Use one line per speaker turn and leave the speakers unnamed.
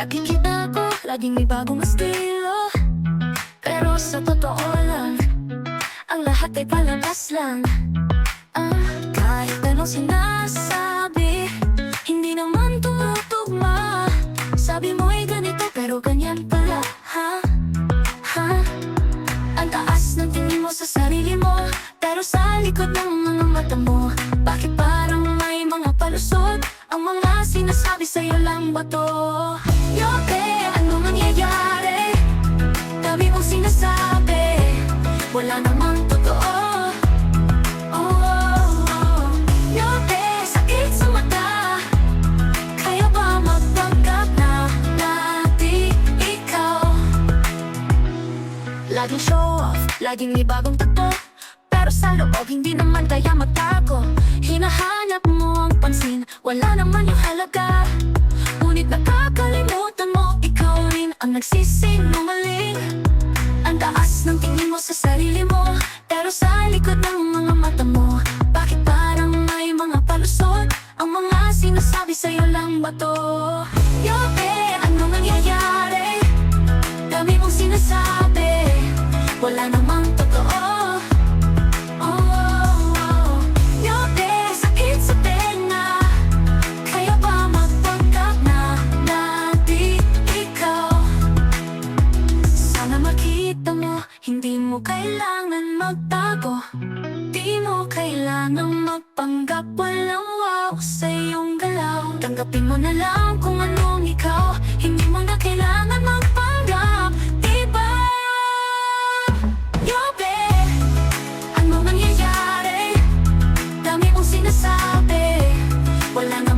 Laging kita ko, laging may bagong estilo Pero sa totoo lang Ang lahat ay palabas lang Ah, kahit anong sinasabi Hindi naman tumutugma Sabi mo ay ganito pero ganyan pala Ha? Ha? Ang taas ng tingin mo sa sarili mo Pero sa likod ng mga sinasabi sa'yo lang ba to? Yoke, ano nangyayari? Dami mong sinasabi. Wala namang totoo. Oh, Laging show off, laging may bagong takbo Pero sa loob hindi naman kaya magtago Hinahanap mo pansin, wala naman yung halaga Ngunit nakakalimutan mo, ikaw rin ang nagsisinungaling Ang taas ng tingin mo sa sarili mo Pero sa likod ng mga mata mo Bakit parang may mga palusot Ang mga sinasabi sa'yo lang ba to? Yope, ano nangyayari? Dami mong sinasabi Wala namang mo kailangan magtago Di mo kailangan magpanggap Walang wow sa iyong galaw Tanggapin mo na lang kung anong ikaw Hindi mo na kailangan magpanggap Diba? Yobe, ano nangyayari? Dami mong sinasabi Wala namang